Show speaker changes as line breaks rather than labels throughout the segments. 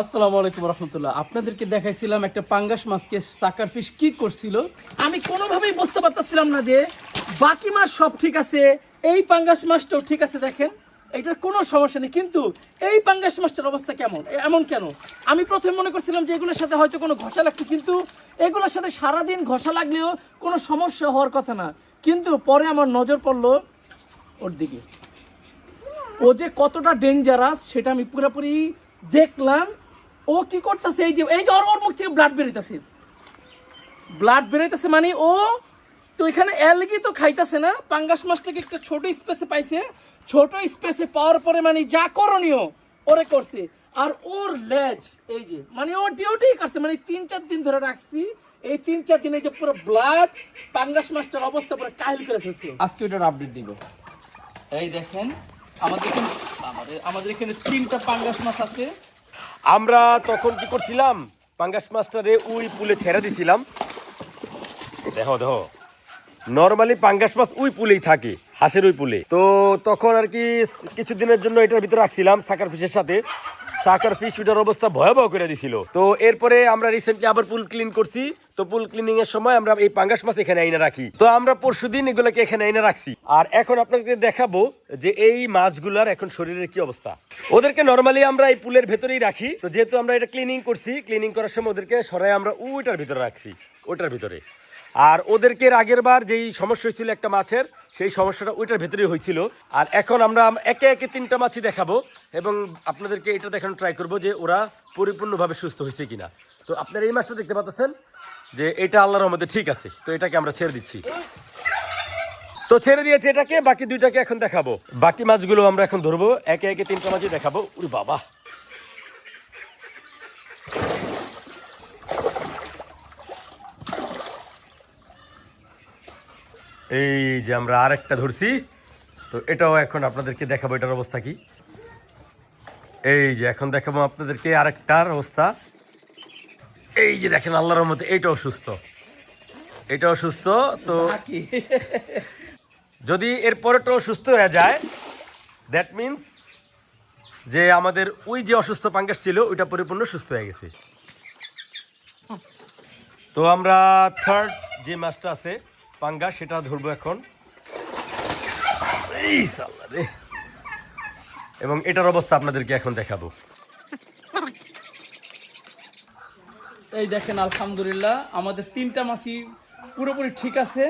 আসসালামু আলাইকুম রহমতুল্লাহ। আপনাদেরকে দেখাইছিলাম একটা পাঙ্গাস মাছকে সাকার ফিশ কি করছিল। আমি কোনোভাবেই বুঝতে পারতেছিলাম না যে বাকি মাছ সব ঠিক আছে, এই পাঙ্গাস মাছটাও ঠিক আছে দেখেন, এটার কোনো সমস্যা নেই। কিন্তু এই পাঙ্গাস মাছটার অবস্থা কেমন? এমন কেন? আমি প্রথমে মনে করছিলাম যে এগুলোর সাথে হয়তো কোনো ঘষা লাগতো কিন্তু এগুলোর সাথে সারাদিন ঘষা লাগলেও কোনো সমস্যা হওয়ার কথা না। কিন্তু পরে আমার নজর পড়ল ওর দিকে। ও যে কতটা ডেঞ্জারাস সেটা আমি পুরোপুরি দেখলাম। ও কি করতেছে? এই যে এই যে ওর ওর মুখ থেকে ব্লাড বেরোইতেছে। ব্লাড বেরোইতেছে মানে ও তো এখানে অ্যালগি তো খাইতেছে না পাঙ্গাস মাছটাকে একটা ছোট স্পেসে পাইছে। ছোট স্পেসে পাওয়ার পরে মানে যা করণীয় ওরে করছে। আর ওর লেজ এই যে মানে ও ডিউটি করছে। মানে তিন চার দিন ধরে রাখছি। এই তিন চার দিনে যে পুরো ব্লাড পাঙ্গাস মাছটার অবস্থা পুরো কাহিল করে ফেলছে। আজকে ওটার আপডেট দিব। এই দেখেন আমাদের এখানে আমাদের আমাদের এখানে তিনটা পাঙ্গাস মাছ আছে।
আমরা তখন কি করছিলাম? পাঙ্গাস মাছটারে উই পুলে ছেড়ে দিছিলাম। দেখো দেখো। নর্মালি পাঙ্গাস মাছ উই পুলেই থাকে, হাঁসের উই পুলে। তো তখন আর কি, কিছুদিনের জন্য এটার ভিতরে রাখছিলাম, সাকার ফিশের সাথে। সাকার ফিশ ওটার অবস্থা ভয়াবহ করে দিছিল। তো এরপরে আমরা রিসেন্টলি আবার পুল ক্লিন করছি। তো পুল ক্লিনিং এর সময় আমরা এই পাঙ্গাস মাছ এখানে আইনা রাখি। তো আমরা পরশুদিন এগুলোকে এখানে আইনা রাখছি। আর এখন আপনাকে দেখাবো যে এই মাছগুলার এখন শরীরের কি অবস্থা। ওদেরকে নর্মালি আমরা এই পুলের ভেতরেই রাখি। তো যেহেতু আমরা এটা ক্লিনিং করছি ক্লিনিং করার সময় ওদেরকে সরাই আমরা ওইটার ভিতরে রাখছি। ওইটার ভিতরে। আর ওদেরকে আগের বার যেই সমস্যা হয়েছিল একটা মাছের, সেই সমস্যাটা ওইটার ভেতরেই হয়েছিল। আর এখন আমরা একে একে তিনটা মাছই দেখাবো এবং আপনাদেরকে এটা দেখানো ট্রাই করব যে ওরা পরিপূর্ণভাবে সুস্থ হয়েছে কিনা। তো আপনারা এই মাছটা দেখতে পাচ্ছেন যে এটা আল্লাহর মধ্যে ঠিক আছে, তো এটাকে আমরা ছেড়ে দিচ্ছি। তো ছেড়ে দিয়েছে এটাকে, বাকি দুইটাকে এখন দেখাবো। বাকি মাছগুলো আমরা এখন ধরবো, একে একে তিনটা মাছই দেখাবো। উরি বাবা! এই যে আমরা আরেকটা ধরছি তো এটাও এখন আপনাদেরকে দেখাবো এটার অবস্থা কি। এই যে এখন দেখাবো আপনাদেরকে আরেকটার অবস্থা। এই যে দেখেন আল্লাহর মধ্যে এইটাও সুস্থ। এটাও সুস্থ তো যদি এর পরেটাও সুস্থ হয়ে যায় দ্যাট মিন্স যে আমাদের ওই যে অসুস্থ পাঙ্গাস ছিল ওইটা পরিপূর্ণ সুস্থ হয়ে গেছে। তো আমরা থার্ড যে মাছটা আছে পাঙ্গাস সেটা ধরবো এখন। এবং এটার অবস্থা আপনাদেরকে এখন দেখাবো।
এই দেখেন, আলহামদুলিল্লাহ, আমাদের তিনটা মাসি পুরোপুরি ঠিক আছে।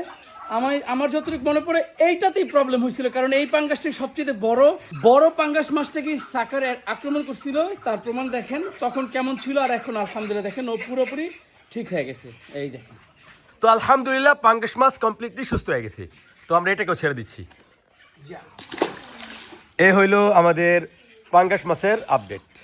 আমার আমার যতটুকু মনে পড়ে, এইটাতেই প্রবলেম হয়েছিল, কারণ এই পাঙ্গাসটি সবচেয়ে বড়। বড় পাঙ্গাস মাছটাকে সাকার আক্রমণ করছিল, তার প্রমাণ দেখেন, তখন কেমন ছিল, আর এখন আলহামদুলিল্লাহ দেখেন, ও পুরোপুরি ঠিক হয়ে গেছে। এই দেখেন।
তো আলহামদুলিল্লাহ পাঙ্গাস মাছ কমপ্লিটলি সুস্থ হয়ে গেছে। তো আমরা এটাকেও ছেড়ে দিচ্ছি। এ হইল আমাদের পাঙ্গাস মাছের আপডেট